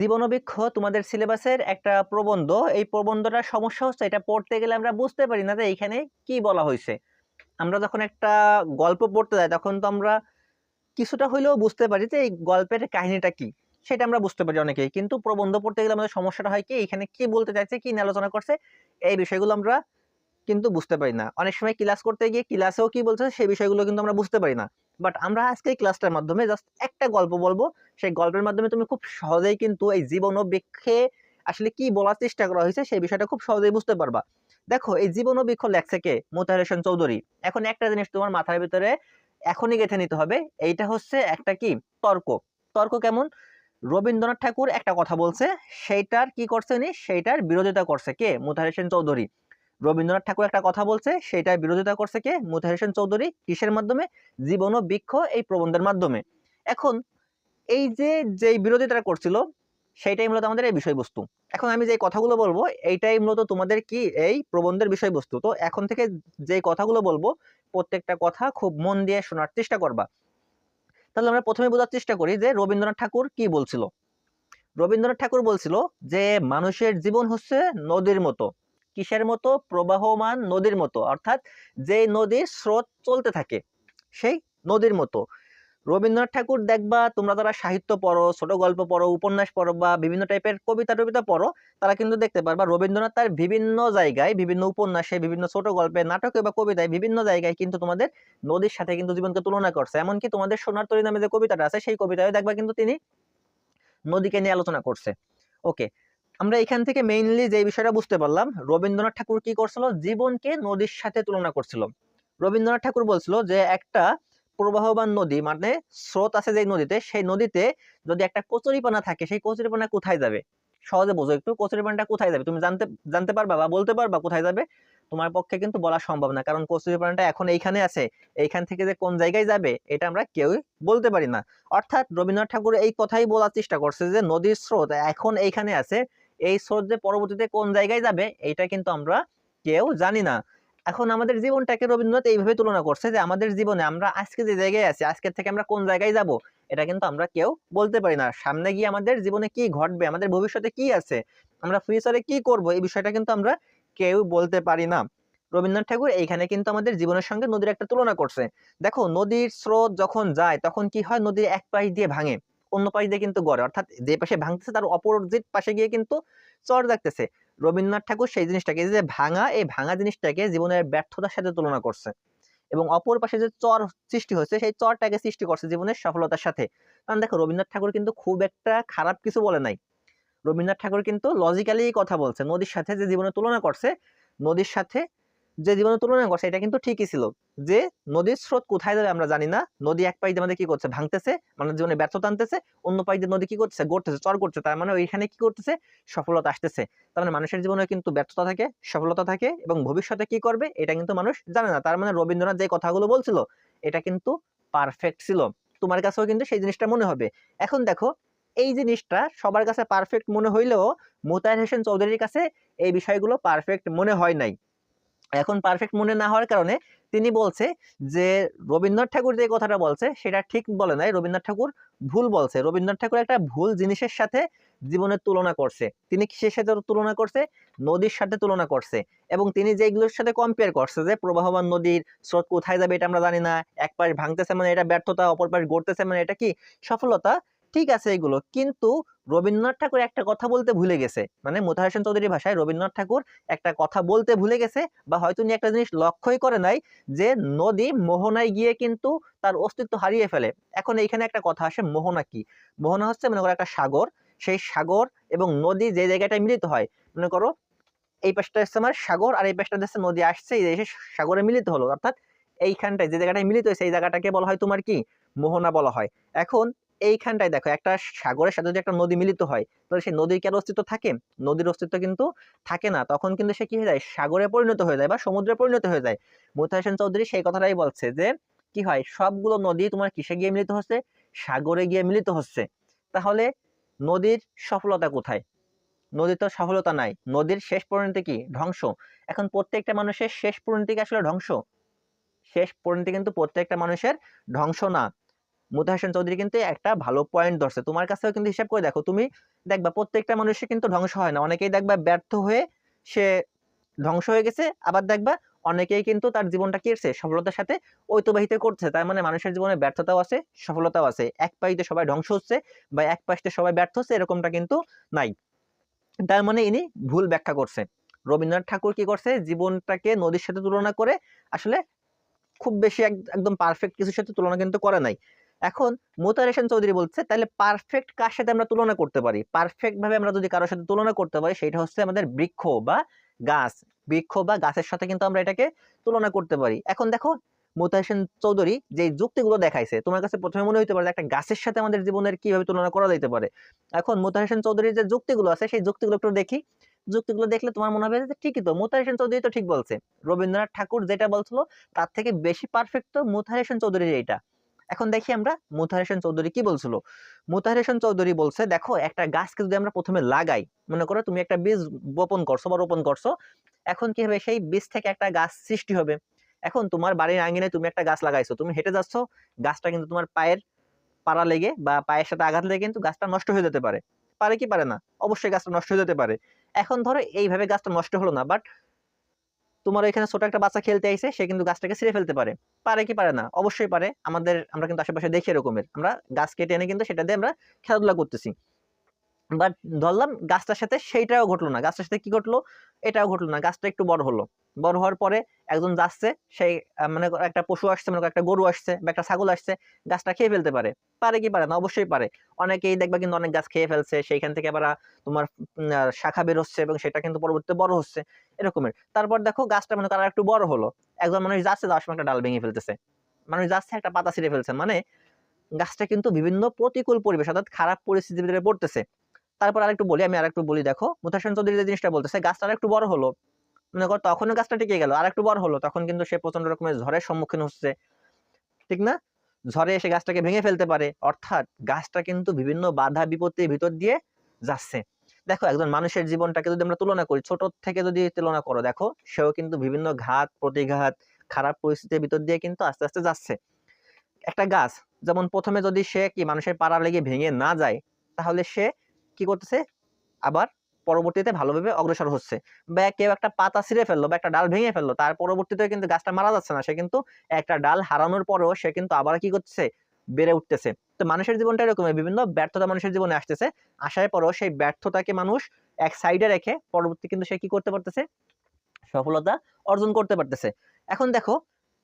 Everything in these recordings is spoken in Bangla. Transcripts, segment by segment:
জীবনবৃক্ষ তোমাদের সিলেবাসের একটা প্রবন্ধ। এই প্রবন্ধটার সমস্যা হচ্ছে, এটা পড়তে গেলে আমরা বুঝতে পারি না যে এইখানে কি বলা হয়েছে। আমরা যখন একটা গল্প পড়তে যাই, তখন তো আমরা কিছুটা হইলেও বুঝতে পারি যে এই গল্পের কাহিনীটা কি। সেটা আমরা বুঝতে পারি অনেকেই। কিন্তু প্রবন্ধ পড়তে গেলে আমাদের সমস্যাটা হয় কি, এখানে কি বলতে চাইছে, কি নিয়ে আলোচনা করছে, এই বিষয়গুলো আমরা কিন্তু বুঝতে পারি না। অনেক সময় ক্লাস করতে গিয়ে ক্লাসেও কি বলছে, সেই বিষয়গুলো কিন্তু আমরা বুঝতে পারি না। বাট আমরা আজকে ক্লাসটার মাধ্যমে জাস্ট একটা গল্প বলব। সেই গল্পের মাধ্যমে তুমি খুব সহজেই কিন্তু এই জীবন বৃক্ষে আসলে কি বলার চেষ্টা করা হয়েছে সেই বিষয়টা খুব সহজেই বুঝতে পারবা। দেখো, এই জীবন বৃক্ষ লেখছে কে? মোতাহার হোসেন চৌধুরী। এখন একটা জিনিস তোমার মাথার ভিতরে এখনই গেঁথে নিতে হবে। এইটা হচ্ছে একটা কি? তর্ক। তর্ক কেমন? রবীন্দ্রনাথ ঠাকুর একটা কথা বলছে, সেইটার কি করছে উনি? সেইটার বিরোধিতা করছে। কে? মোতাহার হোসেন চৌধুরী। রবীন্দ্রনাথ ঠাকুর একটা কথা বলছে সেইটার বিরোধিতা করছে কে? মোতাহার হোসেন চৌধুরী। কিসের মাধ্যমে? জীবন ও বৃক্ষ এই প্রবন্ধের মাধ্যমে। এখন এই যে, যেই বিরোধিতা করছিল, সেইটাই মূলত আমাদের এই বিষয়বস্তু। এখন আমি যে কথাগুলো বলব, এইটাই মূলত তোমাদের কি? এই প্রবন্ধের বিষয়বস্তু। তো এখন থেকে যে কথাগুলো বলব, প্রত্যেকটা কথা খুব মন দিয়ে শোনার চেষ্টা করবা। তাহলে আমরা প্রথমে বোঝার চেষ্টা করি যে, রবীন্দ্রনাথ ঠাকুর কি বলছিল? রবীন্দ্রনাথ ঠাকুর বলছিল যে, মানুষের জীবন হচ্ছে নদীর মতো। কিসের মতো? প্রবাহমান নদীর মতো। অর্থাৎ যে নদীর স্রোত চলতে থাকে, সেই নদীর মতো। রবীন্দ্রনাথ ঠাকুর দেখবা, তোমরা যারা সাহিত্য পড়ো, ছোট গল্প পড়ো, উপন্যাস পড়ো বা বিভিন্ন টাইপের কবিতা টবিতা পড়ো, তারা কিন্তু দেখতে পারবা রবীন্দ্রনাথ তার বিভিন্ন জায়গায়, বিভিন্ন উপন্যাসে, বিভিন্ন ছোট গল্পে, নাটকে বা কবিতায় বিভিন্ন জায়গায় কিন্তু তোমাদের নদীর সাথে কিন্তু জীবনকে তুলনা করছে। এমনকি তোমাদের সোনার তরী নামে যে কবিতাটা আছে, সেই কবিতায় দেখবা কিন্তু তিনি নদীকে নিয়ে আলোচনা করছে। ওকে আমরা এখান থেকে মেইনলি যে বিষয়টা বুঝতে পারলাম, রবীন্দ্রনাথ ঠাকুর কি করছিল? জীবনকে নদীর সাথে তুলনা করছিল। রবীন্দ্রনাথ ঠাকুর বলছিল যে একটা প্রবাহবান নদী মানে স্রোত আছে যে নদীতে, সেই নদীতে যদি একটা কচুরিপানা থাকে, সেই কচুরিপানা কোথায় যাবে? সহজে বোঝো একটু, কচুরিপানাটা কোথায় যাবে? তুমি জানতে জানতে পারবা বা বলতে পারবা কোথায় যাবে? তোমার পক্ষে কিন্তু বলা সম্ভব না, কারণ কচুরিপানাটা এখন এইখানে আছে। এইখান থেকে যে কোন জায়গায় যাবে, এটা আমরা কেউই বলতে পারি না। অর্থাৎ রবীন্দ্রনাথ ঠাকুর এই কথাই বলার চেষ্টা করছে যে নদীর স্রোত এখন এইখানে আছে এই স্রোত যে পরবর্তীতে কোন জায়গায় যাবে এটা কিন্তু আমরা কেউ জানি না। এখন আমাদের জীবনটাকে রবীন্দ্রনাথ এইভাবে তুলনা করছে যে আমাদের জীবনে আমরা আজকে যে জায়গায় আছি আজকের থেকে আমরা কোন জায়গায় যাব, এটা কিন্তু আমরা কেউ বলতে পারি না। সামনে গিয়ে আমাদের জীবনে কি ঘটবে, আমাদের ভবিষ্যতে কি আছে, আমরা ফিউচারে কি করব, এই বিষয়টা কিন্তু আমরা কেউ বলতে পারি না। রবীন্দ্রনাথ ঠাকুর এইখানে কিন্তু আমাদের জীবনের সঙ্গে নদীর একটা তুলনা করছে। দেখো, নদীর স্রোত যখন যায়, তখন কি হয়? নদীর এক পাশ দিয়ে ভাঙে। অন্য পাশ দিয়ে কিন্তু গড়ে। অর্থাৎ যে পাশে ভাঙতেছে তার অপোজিট পাশে গিয়ে কিন্তু চর দেখতেছে। রবীন্দ্রনাথ ঠাকুর সেই জিনিসটাকে যে ভাঙা, এই ভাঙা জিনিসটাকে জীবনের ব্যর্থতার সাথে তুলনা করছে। এবং অপর পাশে যে চর সৃষ্টি হয়েছে, সেই চরটাকে সৃষ্টি করছে জীবনের সফলতার সাথে। কারণ দেখো, রবীন্দ্রনাথ ঠাকুর কিন্তু খুব একটা খারাপ কিছু বলে নাই। রবীন্দ্রনাথ ঠাকুর কিন্তু লজিক্যালি কথা বলছে। নদীর সাথে যে জীবনের তুলনা করছে, নদীর সাথে যে জীবনের তুলনা করছে এটা কিন্তু ঠিকই ছিল। যে নদীর স্রোত কোথায় যাবে আমরা জানি না। নদী এক দিয়ে আমাদের কি করছে? ভাঙতেছে মানে জীবনে ব্যর্থতা আনতেছে, অন্য দিয়ে নদী কি করছে গড়তেছে, চর করছে। তার মানে ওইখানে কি করতেছে? সফলতা আসতেছে। তার মানে মানুষের জীবনে কিন্তু ব্যর্থতা থাকে, সফলতা থাকে এবং ভবিষ্যতে কি করবে? এটা কিন্তু মানুষ জানে না। তার মানে রবীন্দ্রনাথ যে কথাগুলো বলছিল, এটা কিন্তু পারফেক্ট ছিল। তোমার কাছেও কিন্তু সেই জিনিসটা মনে হবে। এখন দেখো, এই জিনিসটা সবার কাছে পারফেক্ট মনে হইলেও মোতায়ের হোসেন চৌধুরীর কাছে এই বিষয়গুলো পারফেক্ট মনে হয় নাই। এখন পারফেক্ট মনে না হওয়ার কারণে তিনি বলছে যে, রবীন্দ্রনাথ ঠাকুর যে কথাটা বলছে, সেটা ঠিক বলে নাই। রবীন্দ্রনাথ ঠাকুর ভুল বলছে। রবীন্দ্রনাথ ঠাকুর একটা ভুল জিনিসের সাথে জীবনের তুলনা করছে। তিনি কিসের সাথে তুলনা করছে? নদীর সাথে তুলনা করছে। এবং তিনি যেগুলোর সাথে কম্পেয়ার করছে যে, প্রবাহমান নদীর স্রোত কোথায় যাবে এটা আমরা জানি না এক পাশ ভাঙতেছে মানে এটা ব্যর্থতা, অপর পাশ গড়তেছে মানে এটা কি? সফলতা ঠিক আছে এগুলো। কিন্তু রবীন্দ্রনাথ ঠাকুর একটা কথা বলতে ভুলে গেছে। মানে মোতাহার হোসেন চৌধুরীর ভাষায় রবীন্দ্রনাথ ঠাকুর একটা কথা বলতে ভুলে গেছে বা হয়তো উনি একটা জিনিস লক্ষ্যই করে নাই যে নদী মোহনায় গিয়ে কিন্তু তার অস্তিত্ব হারিয়ে ফেলে। এখন এইখানে একটা কথা আসে, মোহনা কি? মোহনা হচ্ছে মনে করো একটা সাগর। সেই সাগর এবং নদী যে জায়গাটায় মিলিত হয়, মনে করো এই পাশটা হচ্ছে আমার সাগর আর এই পাশটা হচ্ছে নদী আসছে, এই এসে সাগরে মিলিত হলো। অর্থাৎ এইখানটায় যে জায়গাটায় মিলিত হয়েছে, এই জায়গাটাকে বলা হয় তোমার কি? মোহনা বলা হয়। এখন এইখানটায় দেখো, একটা সাগরের সাথে যদি একটা নদী মিলিত হয়, তাহলে সেই নদীর কি আর অস্তিত্ব থাকে? নদীর অস্তিত্ব কিন্তু থাকে না। তখন কিন্তু সে কি হয়ে যায়? সাগরে পরিণত হয়ে যায় বা সমুদ্রে পরিণত হয়ে যায়। মুথা হোসেন চৌধুরী সেই কথাটাই বলছে যে, কি হয়? সবগুলো নদী তোমার কিসে গিয়ে মিলিত হচ্ছে? সাগরে গিয়ে মিলিত হচ্ছে। তাহলে নদীর সফলতা কোথায়? নদীর তো সফলতা নাই। নদীর শেষ পরিণতি কি? ধ্বংস। এখন প্রত্যেকটা মানুষের শেষ পরিণতি কি আসলে ধ্বংস? শেষ পরিণতি কিন্তু প্রত্যেকটা মানুষের ধ্বংস না। মুতা হাসান চৌধুরী কিন্তু একটা ভালো পয়েন্ট ধরছে। তোমার কাছেও কিন্তু হিসাব করে দেখো, তুমি দেখবা প্রত্যেকটা মানুষের কিন্তু ধ্বংস হয় না। অনেকেই দেখবা ব্যর্থ হয়ে সে ধ্বংস হয়ে গেছে, আবার দেখবা অনেকেই কিন্তু তার জীবনটা কেড়ছে সফলতার সাথে ঐতিবাহিত করছে। তার মানে মানুষের জীবনে ব্যর্থতাও আছে, সফলতাও আছে। এক পাইতে সবাই ধ্বংস হচ্ছে বা এক পাশে সবাই ব্যর্থ হচ্ছে, এরকমটা কিন্তু নাই। তার মানে ইনি ভুল ব্যাখ্যা করছে। রবীন্দ্রনাথ ঠাকুর কি করছে? জীবনটাকে নদীর সাথে তুলনা করে আসলে খুব বেশি একদম পারফেক্ট কিছুর সাথে তুলনা কিন্তু করে নাই। এখন মোতার হোসেন চৌধুরী বলছে, তাহলে পারফেক্ট কার সাথে আমরা তুলনা করতে পারি? পারফেক্ট ভাবে আমরা যদি কারোর সাথে তুলনা করতে পারি, সেটা হচ্ছে আমাদের বৃক্ষ বা গাছ। বৃক্ষ বা গাছের সাথে কিন্তু আমরা এটাকে তুলনা করতে পারি। এখন দেখো মোতা চৌধুরী যে যুক্তিগুলো দেখাইছে, তোমার কাছে প্রথমে মনে হতে পারে একটা গাছের সাথে আমাদের জীবনের কীভাবে তুলনা করা যেতে পারে। এখন মোতা হোসেন চৌধুরীর যে যুক্তিগুলো আছে, সেই যুক্তিগুলো একটু দেখি। যুক্তিগুলো দেখলে তোমার মনে হবে যে ঠিকই তো মোতা হোসেন চৌধুরী তো ঠিক বলছে। রবীন্দ্রনাথ ঠাকুর যেটা বলছিল, তার থেকে বেশি পারফেক্ট তো মোতাহার হোসেন চৌধুরীর এইটা। এখন দেখি আমরা মোতাহার চৌধুরী কি বলছিল? মোতাহার চৌধুরী বলছে, দেখো, একটা গাছকে যদি আমরা প্রথমে লাগাই, মনে করো তুমি একটা বীজ বপন করছ বা রোপণ করছ, এখন কি হবে? সেই বীজ থেকে একটা গাছ সৃষ্টি হবে। এখন তোমার বাড়ির আঙ্গিনে তুমি একটা গাছ লাগাইছো, তুমি হেঁটে যাচ্ছ, গাছটা কিন্তু তোমার পায়ের পাড়া লেগে বা পায়ের সাথে আঘাত লেগে কিন্তু গাছটা নষ্ট হয়ে যেতে পারে। পারে কি পারে না? অবশ্যই গাছটা নষ্ট হয়ে যেতে পারে। এখন ধরো এইভাবে গাছটা নষ্ট হলো না বাট তোমার এখানে ছোট একটা বাচ্চা খেলতে আইসে সে কিন্তু গাছটাকে ছিঁড়ে ফেলতে পারে। পারে কি পারে না? অবশ্যই পারে। আমাদের, আমরা কিন্তু আশেপাশে দেখি এরকমের। আমরা গাছ কেটে এনে কিন্তু সেটা দিয়ে আমরা খেলাধুলা করতেছি। বাট ধরলাম গাছটার সাথে সেইটাও ঘটলো না। গাছটার সাথে কি ঘটলো? এটাও ঘটলো না। গাছটা একটু বড় হলো। বড় হওয়ার পরে একজন যাচ্ছে, সেই মানে একটা পশু আসছে মানে একটা গরু আসছে বা একটা ছাগল আসছে, গাছটা খেয়ে ফেলতে পারে। পারে কি পারে না? অবশ্যই পারে। অনেকেই দেখবা কিন্তু অনেক গাছ খেয়ে ফেলছে, সেইখান থেকে আবার তোমার শাখা বের হচ্ছে এবং সেটা কিন্তু পরবর্তীতে বড় হচ্ছে, এরকমের। তারপর দেখো গাছটা মনে করো একটু বড় হলো। একজন মানুষ যাচ্ছে, যাওয়ার সময় একটা ডাল ভেঙে ফেলতেছে। মানুষ যাচ্ছে, একটা পাতা ছিঁড়ে ফেলছে। মানে গাছটা কিন্তু বিভিন্ন প্রতিকূল পরিবেশ, অর্থাৎ খারাপ পরিস্থিতির ভিতরে পড়তেছে। তারপর আরেকটু বলি, আমি আরেকটু বলি, দেখো মুতাসেন চৌধুরী যে জিনিসটা বলতেছে, গাছটা আরেকটু বড় হলো। মনে কর, তখনও গাছটা টিকে গেল আর একটু বড় হলো, তখন কিন্তু সে প্রচণ্ড রকমের ঝড়ের সম্মুখীন হচ্ছে। ঠিক না? ঝড়ে এসে গাছটাকে ভেঙে ফেলতে পারে, অর্থাৎ গাছটা কিন্তু বিভিন্ন বাধা বিপত্তির ভিতর দিয়ে যাচ্ছে। দেখো, একজন মানুষের জীবনটাকে যদি আমরা তুলনা করি, ছোট থেকে যদি তুলনা করো, দেখো, সেও কিন্তু বিভিন্ন ঘাত, প্রতিঘাত, খারাপ পরিস্থিতির ভিতর দিয়ে কিন্তু আস্তে আস্তে যাচ্ছে। একটা গাছ, যেমন প্রথমে যদি সে কি মানুষের পাড়া লেগে ভেঙে না যায়, তাহলে সে কি করতেছে? আবার পরবর্তীতে ভালোভাবে অগ্রসর হচ্ছে। বা কেউ একটা পাতা ছিঁড়ে ফেলল বা একটা ডাল ভেঙে ফেলল, তার পরবর্তীতে কিন্তু গাছটা মারা যাচ্ছে না, সে কিন্তু একটা ডাল হারানোর পরেও সে কিন্তু আবার কি করতেছে? বেড়ে উঠতেছে। তো মানুষের জীবনটা এরকম, বিভিন্ন ব্যর্থতা মানুষের জীবনে আসতেছে। আসার পরও সেই ব্যর্থতাকে মানুষ এক সাইডে রেখে পরবর্তী কিন্তু সে কি করতে পারতেছে? সফলতা অর্জন করতে পারতেছে। এখন দেখো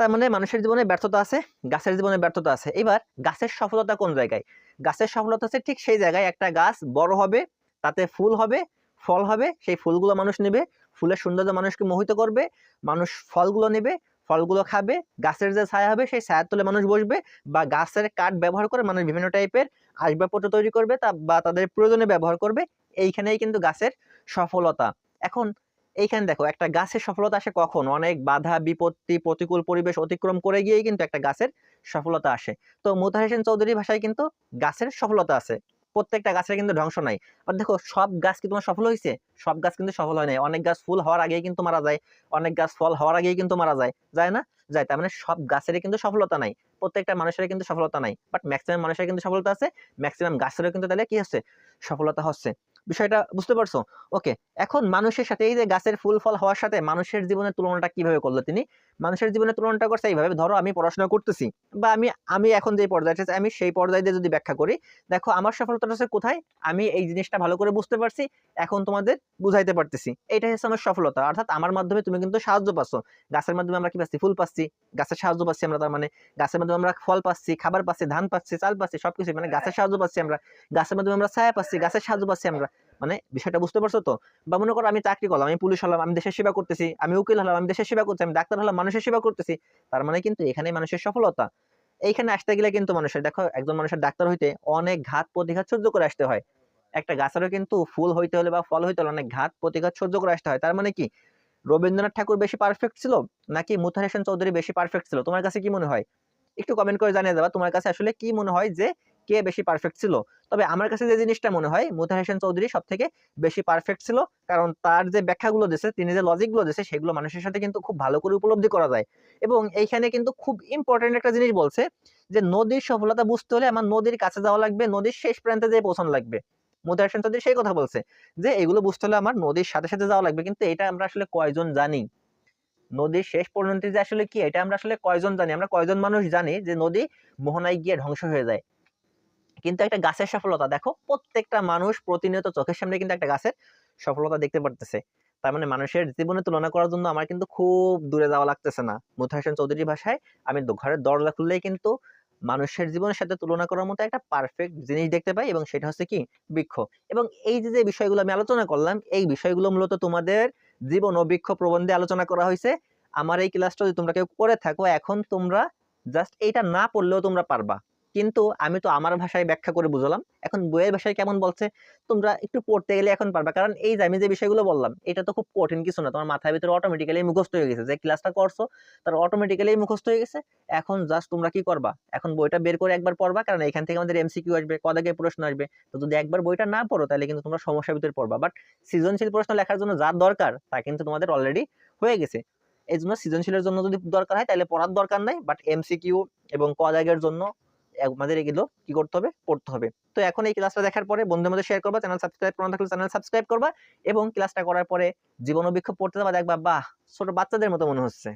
তার মানে মানুষের জীবনে ব্যর্থতা আছে, গাছের জীবনে ব্যর্থতা আছে। এবার গাছের সফলতা কোন জায়গায়? গাছের সফলতা আছে ঠিক সেই জায়গায় একটা গাছ বড় হবে, তাতে ফুল হবে, ফল হবে, সেই ফুলগুলো মানুষ নেবে, ফুলের সৌন্দর্য মানুষকে মোহিত করবে, মানুষ ফলগুলো নেবে, ফলগুলো খাবে, গাছের যে ছায়া হবে সেই ছায়ার তলে মানুষ বসবে বা গাছের কাঠ ব্যবহার করে মানুষ বিভিন্ন টাইপের আসবাবপত্র তৈরি করবে তা বা তাদের প্রয়োজনে ব্যবহার করবে। এইখানেই কিন্তু গাছের সফলতা। এখন এইখানে দেখো, একটা গাছের সফলতা আসে কখন? অনেক বাধা, বিপত্তি, প্রতিকূল পরিবেশ অতিক্রম করে গিয়েই কিন্তু একটা গাছের সফলতা আসে। তো মুতার হোসেন চৌধুরী ভাষায় কিন্তু গাছের সফলতা আছে। প্রত্যেকটা গাছের কিন্তু ধ্বংস নাই। আর দেখো, সব গাছ কি তোমার সফল হয়েছে সব গাছ কিন্তু সফল হয় নাই। অনেক গাছ ফুল হওয়ার আগেই কিন্তু মারা যায়। অনেক গাছ ফল হওয়ার আগেই কিন্তু মারা যায়। যায় না? যায়। তার মানে সব গাছেরই কিন্তু সফলতা নাই। প্রত্যেকটা মানুষের কিন্তু সফলতা নাই। বাট ম্যাক্সিমাম মানুষের কিন্তু সফলতা আছে। ম্যাক্সিমাম গাছেরও কিন্তু তাহলে কি হচ্ছে? সফলতা হচ্ছে। বিষয়টা বুঝতে পারছ? ওকে এখন মানুষের সাথে এই যে গাছের ফুল, ফল হওয়ার সাথে মানুষের জীবনের তুলনাটা কীভাবে করল তিনি? মানুষের জীবনের তুলনাটা করছে এইভাবে। ধরো আমি পড়াশোনা করতেছি বা আমি আমি এখন যে পর্যায়ে আমি সেই পর্যায়ে দিয়ে যদি ব্যাখ্যা করি, দেখো আমার সফলতাটা হচ্ছে কোথায়? আমি এই জিনিসটা ভালো করে বুঝতে পারছি, এখন তোমাদের বুঝাইতে পারতেছি। এটাই হচ্ছে আমার সফলতা। অর্থাৎ আমার মাধ্যমে তুমি কিন্তু সাহায্য পাচ্ছ। গাছের মাধ্যমে আমরা কি পাচ্ছি? ফুল পাচ্ছি। গাছের সাহায্য পাচ্ছি আমরা, তার মানে গাছের মাধ্যমে আমরা ফল পাচ্ছি, খাবার পাচ্ছি, ধান পাচ্ছি, চাল পাচ্ছি, সবকিছু মানে গাছের সাহায্য পাচ্ছি আমরা। গাছের মাধ্যমে আমরা ছায়া পাচ্ছি, গাছের সাহায্য পাচ্ছি আমরা। মানে বিষয়টা বুঝতে পারছ তো? বা মনে করো আমি চাকরি করলাম, আমি পুলিশ হলাম, আমি দেশের সেবা করতেছি, আমি উকিল হলাম, আমি দেশের সেবা করছি, আমি ডাক্তার হলাম, মানুষের সেবা করতেছি, তার মানে কিন্তু এখানে মানুষের সফলতা। এইখানে আসতে গেলে কিন্তু মানুষের, দেখো একজন মানুষের ডাক্তার হইতে অনেক ঘাত প্রতিঘাত সহ্য করে আসতে হয়। একটা গাছেরও কিন্তু ফুল হইতে হলে বা ফল হইতে হলে অনেক ঘাত প্রতিঘাত সহ্য করে আসতে হয়। তার মানে কি? রবীন্দ্রনাথ ঠাকুর বেশি পারফেক্ট ছিল, নাকি মুথার হোসেন চৌধুরী বেশি পারফেক্ট ছিল? তোমার কাছে কি মনে হয়? একটু কমেন্ট করে জানিয়ে দেবা, তোমার কাছে আসলে কি মনে হয় যে কে বেশি পারফেক্ট ছিল? তবে আমার কাছে যে জিনিসটা মনে হয় মুতাহার হোসেন চৌধুরী সব থেকে বেশি পারফেক্ট ছিল, কারণ তার যে ব্যাখ্যাগুলো দিয়েছে তিনি যে লজিকগুলো দিয়েছে সেগুলো মানুষের সাথে কিন্তু খুব ভালো করে উপলব্ধি করা যায়। এবং এইখানে কিন্তু খুব ইম্পর্টেন্ট একটা জিনিস বলছে যে, নদীর সফলতা বুঝতে হলে আমার নদীর কাছে যাওয়া লাগবে, নদীর শেষ প্রান্তে যেয়ে পৌঁছানো লাগবে। মুতাহার হোসেন চৌধুরী সেই কথা বলছে যে, এগুলো বুঝতে হলে আমার নদীর সাথে সাথে যাওয়া লাগবে, কিন্তু এটা আমরা আসলে কয়জন জানি? নদীর শেষ পরিণতি যে আসলে কি, এটা আমরা আসলে কয়জন জানি? আমরা কয়জন মানুষ জানি যে, নদী মোহনায় গিয়ে ধ্বংস হয়ে যায়? কিন্তু একটা গাছের সফলতা, দেখো প্রত্যেকটা মানুষ প্রতিনিয়ত চোখের সামনে কিন্তু একটা গাছের সফলতা দেখতে পারতেছে। তার মানে মানুষের জীবনে তুলনা করার জন্য আমার কিন্তু খুব দূরে যাওয়া লাগতেছে না। মুথা হোসেন চৌধুরীর ভাষায় আমি ঘরের দরজা খুললেই কিন্তু মানুষের জীবনের সাথে তুলনা করার মতো একটা পারফেক্ট জিনিস দেখতে পাই এবং সেটা হচ্ছে কি? বৃক্ষ। এবং এই যে যে বিষয়গুলো আমি আলোচনা করলাম, এই বিষয়গুলো মূলত তোমাদের জীবন ও বৃক্ষ প্রবন্ধে আলোচনা করা হয়েছে। আমার এই ক্লাসটা যদি তোমরা কেউ করে থাকো, এখন তোমরা জাস্ট এইটা না পড়লেও তোমরা পারবা। কিন্তু আমি তো আমার ভাষায় ব্যাখ্যা করে বুঝলাম। এখন বইয়ের ভাষায় কেমন বলছে, তোমরা একটু পড়তে গেলে এখন পারবা। কারণ এই যে আমি যে বিষয়গুলো বললাম, এটা তো খুব কঠিন কিছু না। তোমার মাথার ভিতরে অটোমেটিক্যালি মুখস্থ হয়ে গেছে। যে ক্লাসটা করছ, তার অটোমেটিক্যালি মুখস্থ হয়ে গেছে। এখন জাস্ট তোমরা কি করবা? এখন বইটা বের করে একবার পড়বা, কারণ এখান থেকে আমাদের এমসিকিউ আসবে, কদাকে প্রশ্ন আসবে। তো যদি একবার বইটা না পড়ো, তাহলে কিন্তু তোমরা সমস্যার ভিতরে পড়বা। বাট সৃজনশীল প্রশ্ন লেখার জন্য যার দরকার, তা কিন্তু তোমাদের অলরেডি হয়ে গেছে। এই জন্য সৃজনশীলের জন্য যদি দরকার হয়, তাহলে পড়ার দরকার নাই। বাট এমসিকিউ এবং ক জায়গার জন্য আমাদের এগুলো কি করতে হবে? পড়তে হবে। তো এখন এই ক্লাসটা দেখার পরে বন্ধুদের মধ্যে শেয়ার করবা চ্যানেল সাবস্ক্রাইব করানো থাকলে চ্যানেল সাবস্ক্রাইব করবা এবং ক্লাসটা করার পরে জীবন অভিক্ষেপ পড়তে যাবা, দেখবা, বাহ, ছোট বাচ্চাদের মতো মনে হচ্ছে।